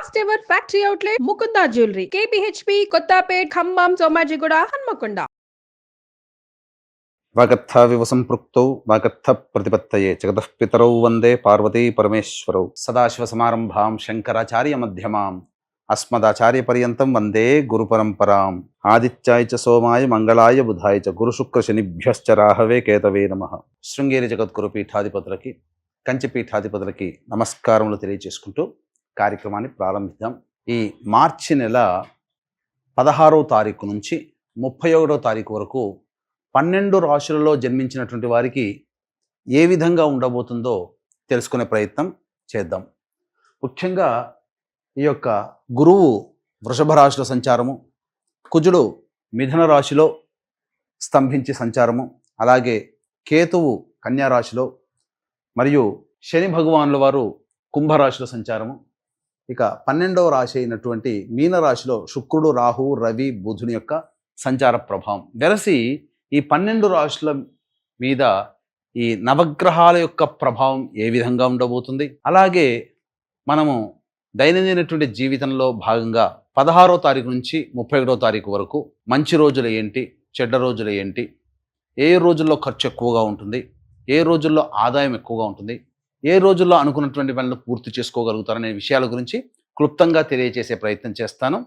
First ever factory outlet Mukunda jewellery KPHB Kothapet Khammam Somajiguda Hanamkonda వాగర్థావివ సంపృక్తౌ వాగర్థ ప్రతిపత్తయే జగతఃపితరౌ వందే పార్వతీ పరమేశ్వరౌ సదాశివసమారంభాం శంకరాచార్య మధ్యమాం అస్మదాచార్య పర్యంతం వందే గురు పరంపరాం ఆదిత్యాయ చ సోమాయ మంగళాయ బుధాయ చ గురు శుక్ర శనిభ్యశ్చ రాహవే కేతవే నమ శృంగేరి జగద్గురు పీఠాధిపతులకి కంచి పీఠాధిపతులకి నమస్కారములు తెలియజేసుకుంటూ కార్యక్రమాన్ని ప్రారంభిద్దాం. ఈ మార్చి నెల పదహారవ తారీఖు నుంచి ముప్పై ఒకటో తారీఖు వరకు పన్నెండు రాశులలో జన్మించినటువంటి వారికి ఏ విధంగా ఉండబోతుందో తెలుసుకునే ప్రయత్నం చేద్దాం. ముఖ్యంగా ఈ యొక్క గురువు వృషభ రాశిలో సంచారము కుజుడు మిథున రాశిలో స్తంభించి సంచారము అలాగే కేతువు కన్యా రాశిలో మరియు శని భగవానుల వారు కుంభరాశిలో సంచారము ఇక పన్నెండవ రాశి అయినటువంటి మీన రాశిలో శుక్రుడు రాహు రవి బుధుని యొక్క సంచార ప్రభావం. వెరసి ఈ పన్నెండు రాశుల మీద ఈ నవగ్రహాల యొక్క ప్రభావం ఏ విధంగా ఉండబోతుంది? అలాగే మనము దైనందినటువంటి జీవితంలో భాగంగా పదహారో తారీఖు నుంచి ముప్పై ఒకటో తారీఖు వరకు మంచి రోజులు ఏంటి? చెడ్డ రోజులు ఏంటి? ఏ రోజుల్లో ఖర్చు ఎక్కువగా ఉంటుంది? ఏ రోజుల్లో ఆదాయం ఎక్కువగా ఉంటుంది? ఏ రోజుల్లో అనుకున్నటువంటి పనులు పూర్తి చేసుకోగలుగుతారనే విషయాల గురించి క్లుప్తంగా తెలియజేసే ప్రయత్నం చేస్తాను.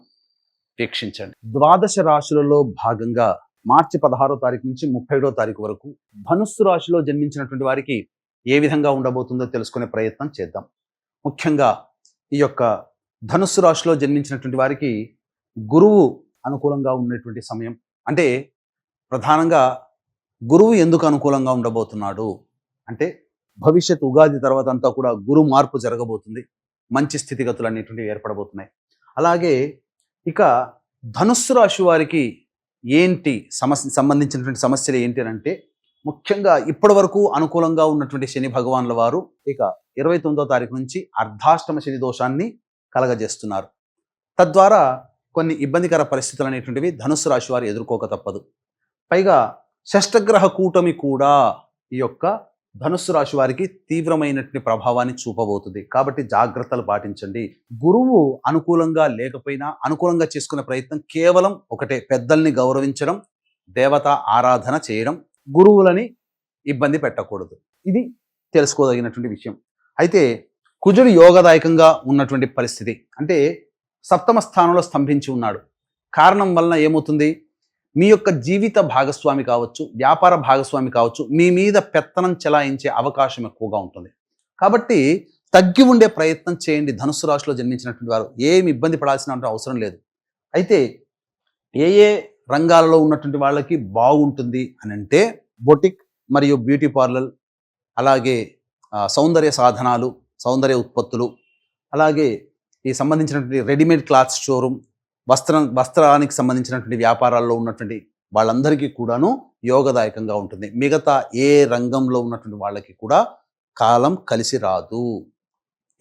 వీక్షించండి. ద్వాదశ రాశులలో భాగంగా మార్చి పదహారో తారీఖు నుంచి ముప్పై ఏడో తారీఖు వరకు ధనుస్సు రాశిలో జన్మించినటువంటి వారికి ఏ విధంగా ఉండబోతుందో తెలుసుకునే ప్రయత్నం చేద్దాం. ముఖ్యంగా ఈ యొక్క ధనుస్సు రాశిలో జన్మించినటువంటి వారికి గురువు అనుకూలంగా ఉన్నటువంటి సమయం. అంటే ప్రధానంగా గురువు ఎందుకు అనుకూలంగా ఉండబోతున్నాడు? అంటే భవిష్యత్ ఉగాది తర్వాత అంతా కూడా గురు మార్పు జరగబోతుంది. మంచి స్థితిగతులు అనేటువంటివి ఏర్పడబోతున్నాయి. అలాగే ఇక ధనుస్సు రాశి వారికి ఏంటి సమస్య సంబంధించినటువంటి సమస్యలు ఏంటి అని అంటే ముఖ్యంగా ఇప్పటి వరకు అనుకూలంగా ఉన్నటువంటి శని భగవాన్ల వారు ఇక ఇరవై తొమ్మిదో తారీఖు నుంచి అర్ధాష్టమ శని దోషాన్ని కలగజేస్తున్నారు. తద్వారా కొన్ని ఇబ్బందికర పరిస్థితులు అనేటువంటివి ధనుస్సు రాశి వారు ఎదుర్కోక తప్పదు. పైగా షష్టగ్రహ కూటమి కూడా ఈ యొక్క ధనుస్సు రాశి వారికి తీవ్రమైనటువంటి ప్రభావాన్ని చూపబోతుంది. కాబట్టి జాగ్రత్తలు పాటించండి. గురువు అనుకూలంగా లేకపోయినా అనుకూలంగా చేసుకునే ప్రయత్నం కేవలం ఒకటే పెద్దల్ని గౌరవించడం దేవత ఆరాధన చేయడం గురువులని ఇబ్బంది పెట్టకూడదు. ఇది తెలుసుకోదగినటువంటి విషయం. అయితే కుజుడు యోగదాయకంగా ఉన్నటువంటి పరిస్థితి. అంటే సప్తమ స్థానంలో స్తంభించి ఉన్నాడు. కారణం వలన ఏమవుతుంది? మీ యొక్క జీవిత భాగస్వామి కావచ్చు వ్యాపార భాగస్వామి కావచ్చు మీ మీద పెత్తనం చెలాయించే అవకాశం ఎక్కువగా ఉంటుంది. కాబట్టి తగ్గి ఉండే ప్రయత్నం చేయండి. ధనుసు రాశిలో జన్మించినటువంటి వారు ఏమి ఇబ్బంది పడాల్సిన అవసరం లేదు. అయితే ఏ ఏ రంగాలలో ఉన్నటువంటి వాళ్ళకి బాగుంటుంది అని అంటే బొటిక్ మరియు బ్యూటీ పార్లర్ అలాగే సౌందర్య సాధనాలు సౌందర్య ఉత్పత్తులు అలాగే ఈ సంబంధించినటువంటి రెడీమేడ్ క్లాత్ షోరూమ్ వస్త్రం వస్త్రానికి సంబంధించినటువంటి వ్యాపారాల్లో ఉన్నటువంటి వాళ్ళందరికీ కూడాను యోగదాయకంగా ఉంటుంది. మిగతా ఏ రంగంలో ఉన్నటువంటి వాళ్ళకి కూడా కాలం కలిసి రాదు.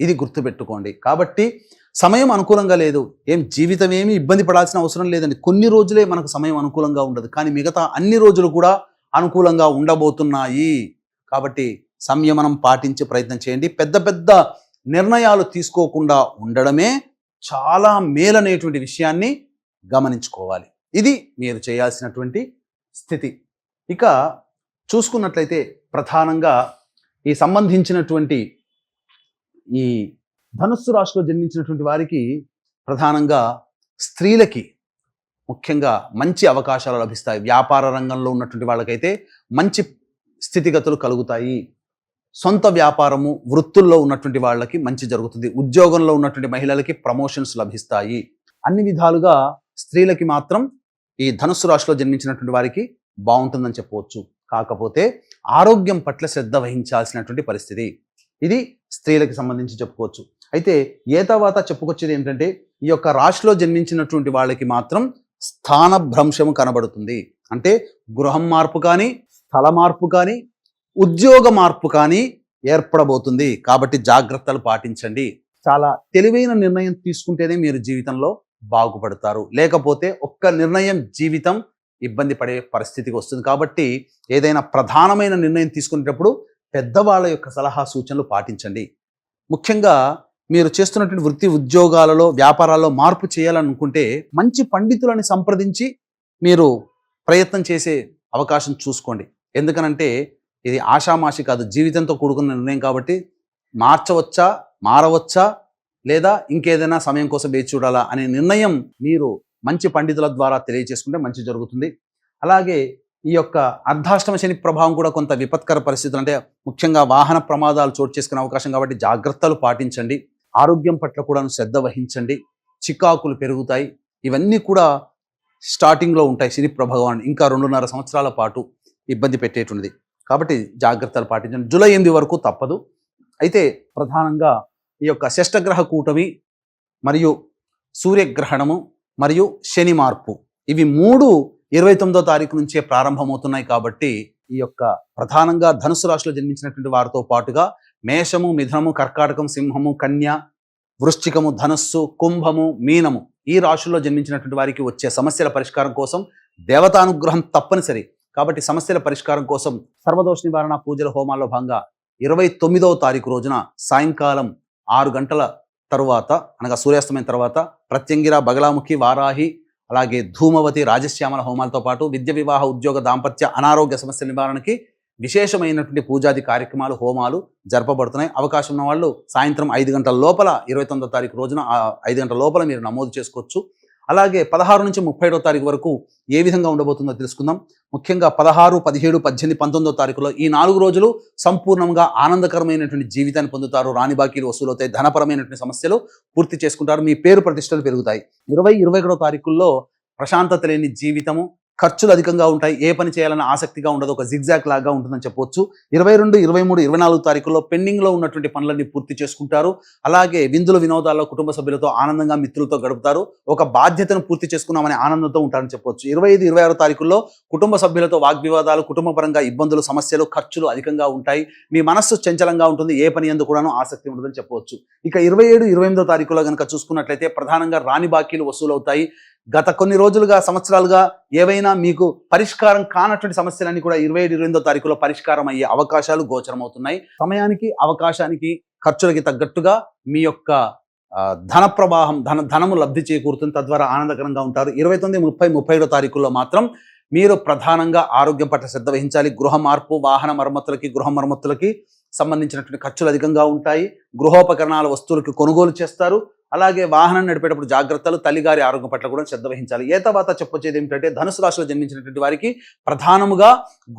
ఇది గుర్తుపెట్టుకోండి. కాబట్టి సమయం అనుకూలంగా లేదు. ఏం జీవితం ఏమీ ఇబ్బంది పడాల్సిన అవసరం లేదండి. కొన్ని రోజులే మనకు సమయం అనుకూలంగా ఉండదు. కానీ మిగతా అన్ని రోజులు కూడా అనుకూలంగా ఉండబోతున్నాయి. కాబట్టి సంయమనం పాటించే ప్రయత్నం చేయండి. పెద్ద పెద్ద నిర్ణయాలు తీసుకోకుండా ఉండడమే చాలా మేలనేటువంటి విషయాన్ని గమనించుకోవాలి. ఇది మీరు చేయాల్సినటువంటి స్థితి. ఇక చూసుకున్నట్లయితే ప్రధానంగా ఈ సంబంధించినటువంటి ఈ ధనుస్సు రాశిలో జన్మించినటువంటి వారికి ప్రధానంగా స్త్రీలకి ముఖ్యంగా మంచి అవకాశాలు లభిస్తాయి. వ్యాపార రంగంలో ఉన్నటువంటి వాళ్ళకైతే మంచి స్థితిగతులు కలుగుతాయి. సొంత వ్యాపారము వృత్తుల్లో ఉన్నటువంటి వాళ్ళకి మంచి జరుగుతుంది. ఉద్యోగంలో ఉన్నటువంటి మహిళలకి ప్రమోషన్స్ లభిస్తాయి. అన్ని విధాలుగా స్త్రీలకి మాత్రం ఈ ధనుస్సు రాశిలో జన్మించినటువంటి వారికి బాగుంటుందని చెప్పవచ్చు. కాకపోతే ఆరోగ్యం పట్ల శ్రద్ధ వహించాల్సినటువంటి పరిస్థితి. ఇది స్త్రీలకి సంబంధించి చెప్పుకోవచ్చు. అయితే ఏ తర్వాత చెప్పుకొచ్చేది ఏంటంటే ఈ యొక్క రాశిలో జన్మించినటువంటి వాళ్ళకి మాత్రం స్థాన భ్రంశము కనబడుతుంది. అంటే గృహం మార్పు కానీ స్థల మార్పు కానీ ఉద్యోగ మార్పు కానీ ఏర్పడబోతుంది. కాబట్టి జాగ్రత్తలు పాటించండి. చాలా తెలివైన నిర్ణయం తీసుకుంటేనే మీరు జీవితంలో బాగుపడతారు. లేకపోతే ఒక్క నిర్ణయం జీవితం ఇబ్బంది పడే పరిస్థితికి వస్తుంది. కాబట్టి ఏదైనా ప్రధానమైన నిర్ణయం తీసుకునేటప్పుడు పెద్దవాళ్ళ యొక్క సలహా సూచనలు పాటించండి. ముఖ్యంగా మీరు చేస్తున్నటువంటి వృత్తి ఉద్యోగాలలో వ్యాపారాల్లో మార్పు చేయాలనుకుంటే మంచి పండితులను సంప్రదించి మీరు ప్రయత్నం చేసే అవకాశం చూసుకోండి. ఎందుకనంటే ఇది ఆషామాషి కాదు జీవితంతో కూడుకున్న నిర్ణయం కాబట్టి మార్చవచ్చా మారవచ్చా లేదా ఇంకేదైనా సమయం కోసం వేచి చూడాలా అనే నిర్ణయం మీరు మంచి పండితుల ద్వారా తెలియజేసుకుంటే మంచి జరుగుతుంది. అలాగే ఈ యొక్క అర్ధాష్టమ శని ప్రభావం కూడా కొంత విపత్కర పరిస్థితులు అంటే ముఖ్యంగా వాహన ప్రమాదాలు చోటు చేసుకునే అవకాశం కాబట్టి జాగ్రత్తలు పాటించండి. ఆరోగ్యం పట్ల కూడా శ్రద్ధ వహించండి. చికాకులు పెరుగుతాయి. ఇవన్నీ కూడా స్టార్టింగ్లో ఉంటాయి శని ప్రభావాన్ని. ఇంకా రెండున్నర సంవత్సరాల పాటు ఇబ్బంది పెట్టేటువంటిది. కాబట్టి జాగ్రత్తలు పాటించండి. జూలై ఎనిమిది వరకు తప్పదు. అయితే ప్రధానంగా ఈ యొక్క షష్టగ్రహ కూటమి మరియు సూర్యగ్రహణము మరియు శని మార్పు ఇవి మూడు ఇరవై తొమ్మిదో తారీఖు నుంచే ప్రారంభమవుతున్నాయి కాబట్టి ఈ యొక్క ప్రధానంగా ధనుసు రాశిలో జన్మించినటువంటి వారితో పాటుగా మేషము మిథునము కర్కాటకం సింహము కన్య వృశ్చికము ధనస్సు కుంభము మీనము ఈ రాశుల్లో జన్మించినటువంటి వారికి వచ్చే సమస్యల పరిష్కారం కోసం దేవతానుగ్రహం తప్పనిసరి. కాబట్టి సమస్యల పరిష్కారం కోసం సర్వదోష నివారణ పూజల హోమాల్లో భాగంగా ఇరవై తొమ్మిదవ తారీఖు రోజున సాయంకాలం ఆరు గంటల తరువాత అనగా సూర్యాస్తమయం తర్వాత ప్రత్యంగిర బగలాముఖి వారాహి అలాగే ధూమవతి రాజశ్యామల హోమాలతో పాటు విద్య వివాహ ఉద్యోగ దాంపత్య అనారోగ్య సమస్యల నివారణకి విశేషమైనటువంటి పూజాది కార్యక్రమాలు హోమాలు జరపబడుతున్నాయి. అవకాశం ఉన్న వాళ్ళు సాయంత్రం ఐదు గంటల లోపల ఇరవై తొమ్మిదో తారీఖు రోజున ఐదు గంటల లోపల మీరు నమోదు చేసుకోవచ్చు. అలాగే పదహారు నుంచి ముప్పై తారీఖు వరకు ఏ విధంగా ఉండబోతుందో తెలుసుకుందాం. ముఖ్యంగా పదహారు పదిహేడు పద్దెనిమిది పంతొమ్మిదో తారీఖులో ఈ నాలుగు రోజులు సంపూర్ణంగా ఆనందకరమైనటువంటి జీవితాన్ని పొందుతారు. రాణి బాకీలు వసూలవుతాయి. ధనపరమైనటువంటి సమస్యలు పూర్తి చేసుకుంటారు. మీ పేరు ప్రతిష్టలు పెరుగుతాయి. ఇరవై ఇరవై ఒకటో తారీఖుల్లో ప్రశాంతత లేని జీవితము ఖర్చులు అధికంగా ఉంటాయి ఏ పని చేయాలన్న ఆసక్తిగా ఉండదు ఒక జిగ్జాక్ లాగా ఉంటుందని చెప్పొచ్చు. ఇరవై రెండు ఇరవై మూడు ఇరవై నాలుగు తారీఖుల్లో పెండింగ్లో ఉన్నటువంటి పనులన్నీ పూర్తి చేసుకుంటారు. అలాగే విందులు వినోదాల్లో కుటుంబ సభ్యులతో ఆనందంగా మిత్రులతో గడుపుతారు. ఒక బాధ్యతను పూర్తి చేసుకున్నామనే ఆనందంతో ఉంటారని చెప్పొచ్చు. ఇరవై ఐదు ఇరవై ఆరు తారీఖుల్లో కుటుంబ సభ్యులతో వాగ్వివాదాలు కుటుంబపరంగా ఇబ్బందులు సమస్యలు ఖర్చులు అధికంగా ఉంటాయి. మీ మనస్సు చంచలంగా ఉంటుంది ఏ పని ఎందుకు కూడాను ఆసక్తి ఉండదని చెప్పవచ్చు ఇక ఇరవై ఏడు ఇరవై ఎనిమిదో తారీఖులో కనుక చూసుకున్నట్లయితే ప్రధానంగా రాణి బాకీలు వసూలవుతాయి. గత కొన్ని రోజులుగా సంవత్సరాలుగా ఏవైనా మీకు పరిష్కారం కానటువంటి సమస్యలన్నీ కూడా ఇరవై ఏడు ఇరవై ఎనిమిదో తారీఖులో పరిష్కారం అయ్యే అవకాశాలు గోచరమవుతున్నాయి. సమయానికి అవకాశానికి ఖర్చులకి తగ్గట్టుగా మీ యొక్క ధన ప్రవాహం ధన ధనము లబ్ధి చేకూరుతుంది. తద్వారా ఆనందకరంగా ఉంటారు. ఇరవై తొమ్మిది ముప్పై ముప్పై ఏడో తారీఖుల్లో మాత్రం మీరు ప్రధానంగా ఆరోగ్యం పట్ల శ్రద్ధ వహించాలి. గృహ మార్పు వాహన మరమ్మతులకి గృహ మరమ్మతులకి సంబంధించినటువంటి ఖర్చులు అధికంగా ఉంటాయి. గృహోపకరణాల వస్తువులకు కొనుగోలు చేస్తారు. అలాగే వాహనం నడిపేటప్పుడు జాగ్రత్తలు తల్లిగారి ఆరోగ్యం పట్ల కూడా శ్రద్ధ వహించాలి. ఏ తర్వాత చెప్పొచ్చేది ఏమిటంటే ధనుసు రాశిలో జన్మించినటువంటి వారికి ప్రధానముగా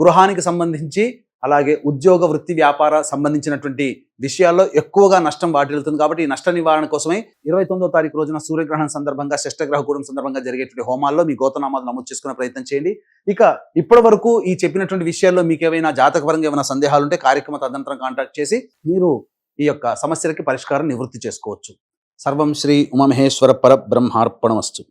గృహానికి సంబంధించి అలాగే ఉద్యోగ వృత్తి వ్యాపార సంబంధించినటువంటి విషయాల్లో ఎక్కువగా నష్టం వాటిల్లుతుంది కాబట్టి ఈ నష్ట నివారణ కోసమే ఇరవై తొమ్మిదో తారీఖు రోజున సూర్యగ్రహణం సందర్భంగా శిష్టగ్రహ కూడం సందర్భంగా జరిగేటువంటి హోమాల్లో మీ గోతనామాలు నమోదు చేసుకునే ప్రయత్నం చేయండి. ఇక ఇప్పటి వరకు ఈ చెప్పినటువంటి విషయాల్లో మీకు ఏమైనా జాతకపరంగా ఏమైనా సందేహాలు ఉంటే కార్యక్రమ తదనంతరం కాంటాక్ట్ చేసి మీరు ఈ యొక్క సమస్యలకి పరిష్కారం నివృత్తి చేసుకోవచ్చు. సర్వం శ్రీ ఉమామహేశ్వర పర బ్రహ్మార్పణమస్తు